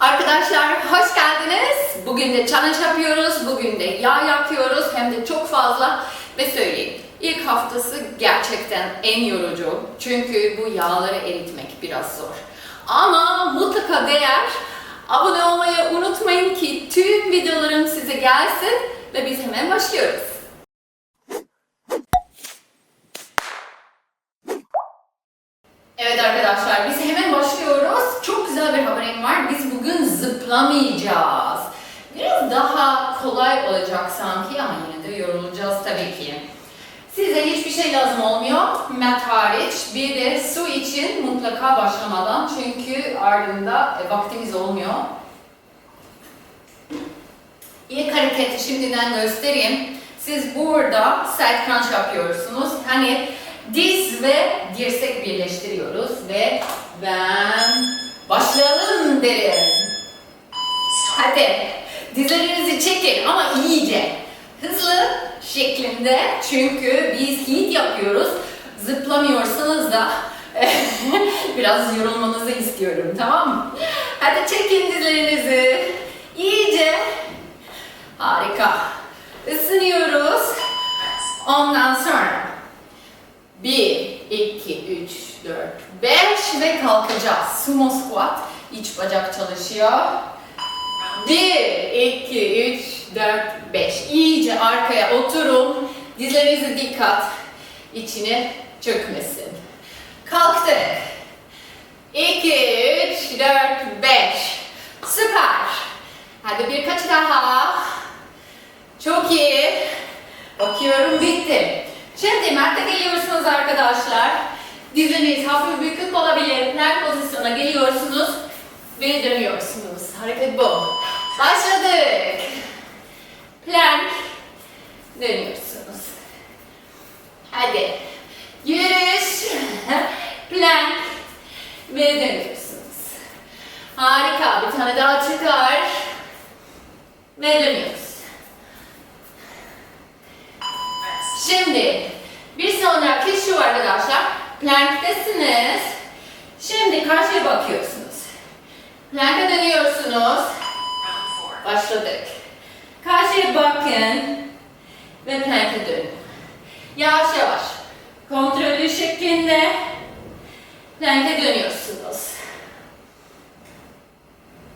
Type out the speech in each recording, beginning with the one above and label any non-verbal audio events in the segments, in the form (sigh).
Arkadaşlar hoş geldiniz. Bugün de challenge yapıyoruz. Bugün de yağ yakıyoruz. Hem de çok fazla. Ve söyleyeyim. İlk haftası gerçekten en yorucu. Çünkü bu yağları eritmek biraz zor. Ama mutlaka değer. Abone olmayı unutmayın ki tüm videolarım size gelsin. Ve biz hemen başlıyoruz. Evet arkadaşlar biz hemen başlıyoruz. Çok güzel bir haberim var. Biz bugün zıplamayacağız. Biraz daha kolay olacak sanki ama yine de yorulacağız tabii ki. Size hiçbir şey lazım olmuyor. Mat hariç. Bir de su için mutlaka başlamadan. Çünkü ardında e, vaktimiz olmuyor. İlk hareketi şimdiden göstereyim. Siz burada side crunch yapıyorsunuz. Hani diz ve dirsek birleştiriyoruz ve ben başlayalım derim. Hadi dizlerinizi çekin ama iyice. Hızlı şeklinde çünkü biz hit yapıyoruz. Zıplamıyorsanız da (laughs) biraz yorulmanızı istiyorum tamam mı? Hadi çekin dizlerinizi. İyice. Harika. Isınıyoruz. Ondan sonra 1, 2, 3, 4, 5 ve kalkacağız. Sumo squat. İç bacak çalışıyor. 1, 2, 3, 4, 5. İyice arkaya oturun. Dizlerinize dikkat. İçine çökmesin. Kalktık. 2, 3, 4, 5. Süper. Hadi birkaç daha. Çok iyi. Bakıyorum bitti. Şimdi Mert'e geliyorsunuz arkadaşlar. Diziniz hafif bükük olabilir. Plank pozisyona geliyorsunuz ve dönüyorsunuz. Hareket bu. Başladık. Plank. Dönüyorsunuz. Hadi. Yürüyüş. (laughs) Plank. Ve dönüyorsunuz. Harika. Bir tane daha çıkar. Ve dönüyoruz. Şimdi bir sonraki şu arkadaşlar. Planktesiniz. Şimdi karşıya bakıyorsunuz. Plank'a dönüyorsunuz. Başladık. Karşıya bakın. Ve plank'a dönün. Yavaş yavaş. Kontrollü şeklinde plank'a dönüyorsunuz.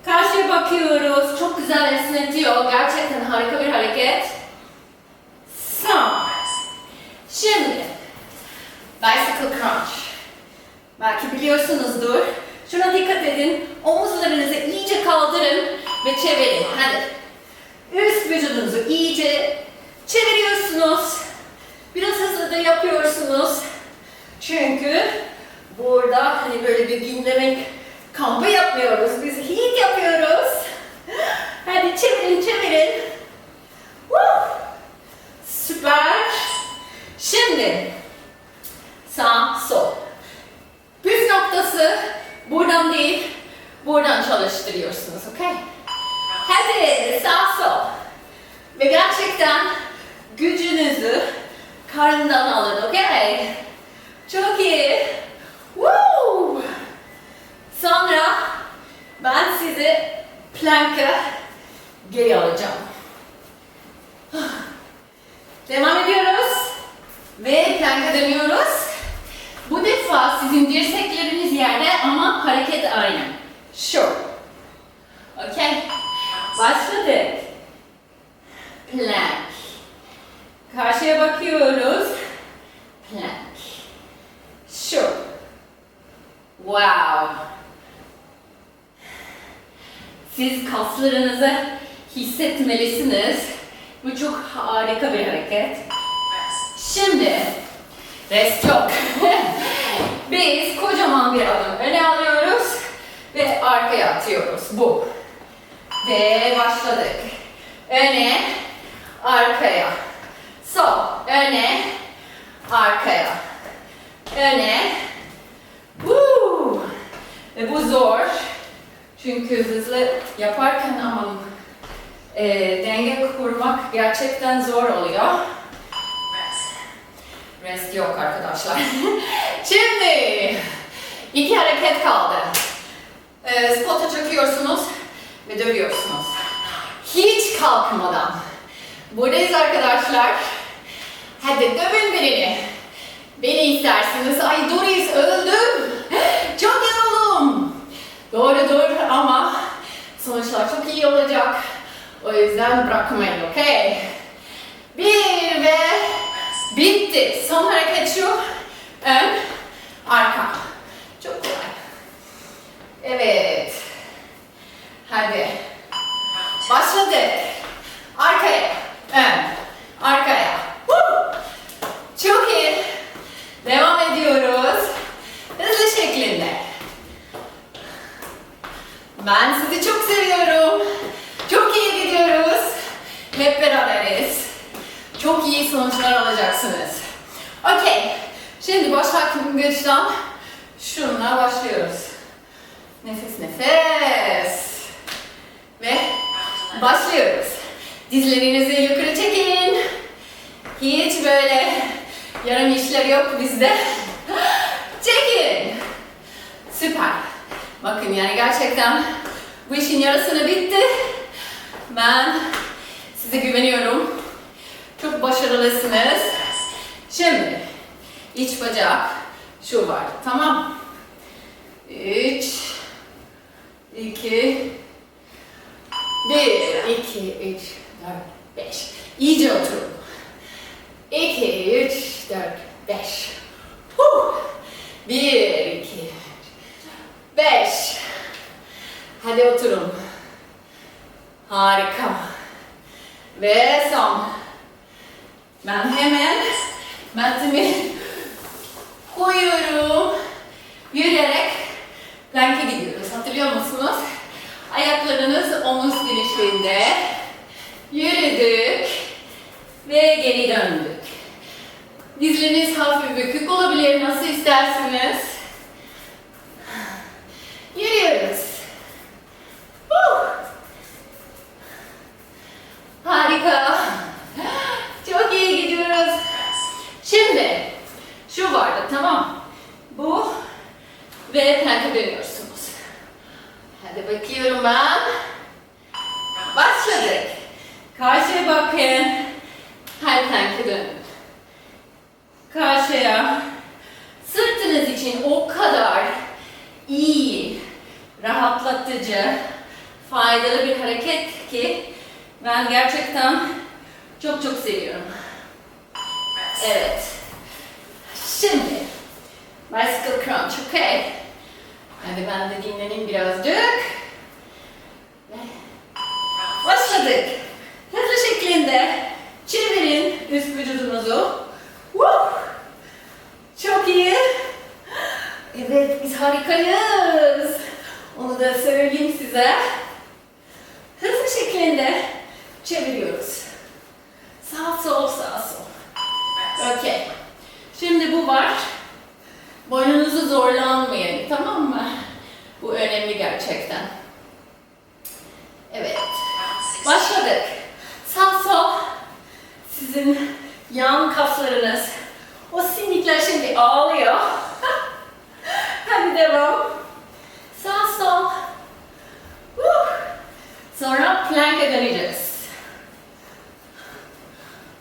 Karşıya bakıyoruz. Çok güzel esnetiyor. Gerçekten harika bir hareket. Son. Şimdi bicycle crunch. Belki biliyorsunuzdur. Şuna dikkat edin. Omuzlarınızı iyice kaldırın ve çevirin. Hadi. Üst vücudunuzu iyice çeviriyorsunuz. Biraz hızlı da yapıyorsunuz. Çünkü burada hani böyle bir dinlemek kampı yapmıyoruz. Biz hit yapıyoruz. Hadi çevirin çevirin. Woo! Süper. Şimdi sağ sol. Püf noktası buradan değil, buradan çalıştırıyorsunuz, okey? Hadi sağ sol. Ve gerçekten gücünüzü karından alın, okey? Çok iyi. Woo! Sonra ben sizi plank'a geri alacağım. Devam ediyoruz. Ve plank'a dönüyoruz. Bu defa sizin dirsekleriniz yerde ama hareket aynı. Şu. Okey. Başladık. Plank. Karşıya bakıyoruz. Plank. Şu. Wow. Siz kaslarınızı hissetmelisiniz. Bu çok harika bir hareket. Şimdi rest yok. (laughs) Biz kocaman bir adım öne alıyoruz ve arkaya atıyoruz. Bu. Ve başladık. Öne, arkaya. Sol, öne, arkaya. Öne. Woo! Ve bu zor. Çünkü hızlı yaparken aman e, denge kurmak gerçekten zor oluyor. Rest yok arkadaşlar. (laughs) Şimdi iki hareket kaldı. Ee, spota çöküyorsunuz ve dövüyorsunuz. Hiç kalkmadan. Buradayız arkadaşlar. Hadi dövün birini. Beni istersiniz. Ay Doris öldüm. Çok. Doğru dur ama sonuçlar çok iyi olacak. O yüzden bırakmayın, okey? Bir ve bitti. Son hareket şu. Ön, arka. Çok kolay. Evet. Hadi. Başladık. Arkaya, ön, arkaya. Woo! Çok iyi. Devam ediyoruz. Hızlı şeklinde. Ben sizi çok seviyorum. Çok iyi gidiyoruz. Hep beraberiz. Çok iyi sonuçlar alacaksınız. Okey. Şimdi başlangıçtan şununla başlıyoruz. Nefes nefes. Ve başlıyoruz. Dizlerinizi yukarı çekin. Hiç böyle yarım işler yok bizde. (gasps) Çekin. Süper. Bakın yani gerçekten bu işin yarısını bitti. Ben size güveniyorum. Çok başarılısınız. Şimdi iç bacak şu var. Tamam. 3 2 1 2 3 4 5 İyice oturun. 2 3 4 5 1 2 5 Hadi oturun. Harika. Ve son. Ben hemen matımı koyuyorum. Yürüyerek plank'e gidiyoruz. Hatırlıyor musunuz? Ayaklarınız omuz genişliğinde. Yürüdük ve geri döndük. Dizleriniz hafif bükük olabilir. Nasıl isterseniz. Yürüyoruz. Huh! Harika. Çok iyi gidiyoruz. Şimdi şu vardı tamam. Bu ve plank'e dönüyorsunuz. Hadi bakıyorum ben. Başladık. Karşıya bakın. Her plank'e dönün. Karşıya. Sırtınız için o kadar iyi, rahatlatıcı, faydalı bir hareket ki ben gerçekten çok çok seviyorum. Evet. Bicycle crunch, okay? Hadi ben de dinleneyim birazcık. Başladık. Hızlı şeklinde çevirin üst vücudunuzu. Woo! Çok iyi. Evet, biz harikayız. Onu da söyleyeyim size. Hızlı şeklinde çeviriyoruz. Sağ sol, sağ sol. Okey. Şimdi bu var. Boynunuzu zorlanmayın, tamam mı? Bu önemli gerçekten. Evet. Başladık. Sağ sol. Sizin yan kaslarınız. O sinikler şimdi ağlıyor. (laughs) Hadi devam. Sağ sol. Sonra plank'e döneceğiz.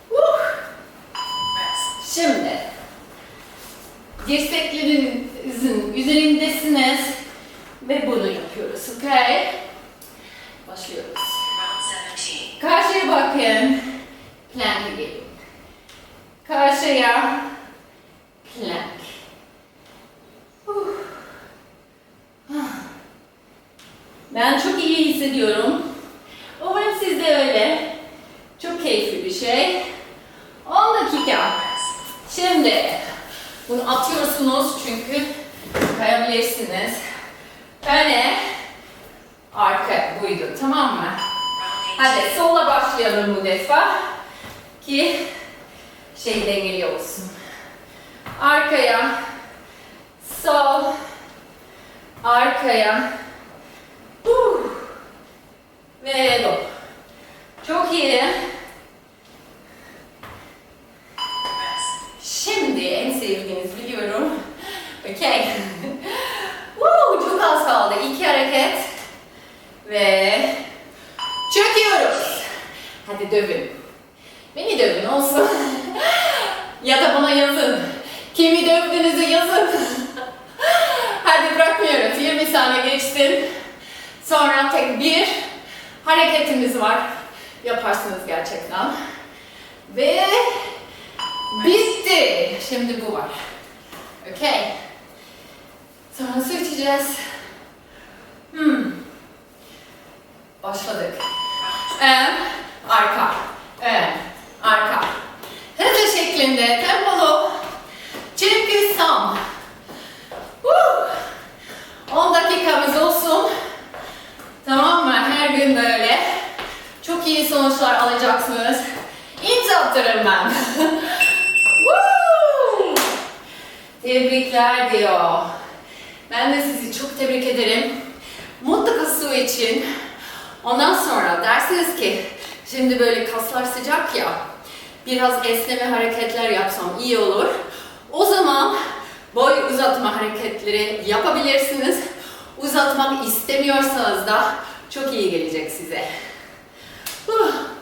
Woo. Şimdi dirseklerinizin üzerindesiniz ve bunu yapıyoruz. Okay? Başlıyoruz. Karşıya bakın. Plank'e gelin. Karşıya. Plank. Ben çok iyi hissediyorum. Umarım siz de öyle. Çok keyifli bir şey. 10 dakika. Şimdi bunu atıyorsunuz çünkü kayabilirsiniz. Öne, arka buydu tamam mı? Hadi sola başlayalım bu defa ki şey dengeli olsun. Arkaya, sol, arkaya, uh, ve do. Çok iyi. Şimdi. Okey. (laughs) Woo, çok az kaldı. İki hareket. Ve Hadi dövün. Beni dövün olsun. (laughs) ya da bana yazın. Kimi dövdüğünüzü yazın. (laughs) Hadi bırakmıyoruz. 20 saniye geçsin. Sonra tek bir hareketimiz var. Yaparsınız gerçekten. Ve bitti. Şimdi bu var. Okey. Sonra su içeceğiz. Hmm. Başladık. Ön, arka. Ön, arka. Hızlı şeklinde tempolu. Çünkü son. Woo! 10 dakikamız olsun. Tamam mı? Her gün böyle. Çok iyi sonuçlar alacaksınız. İmza attırırım ben. (laughs) Woo! Tebrikler diyor. Ben de sizi çok tebrik ederim. Mutlaka su için. Ondan sonra dersiniz ki şimdi böyle kaslar sıcak ya biraz esneme hareketler yapsam iyi olur. O zaman boy uzatma hareketleri yapabilirsiniz. Uzatmak istemiyorsanız da çok iyi gelecek size. Huh.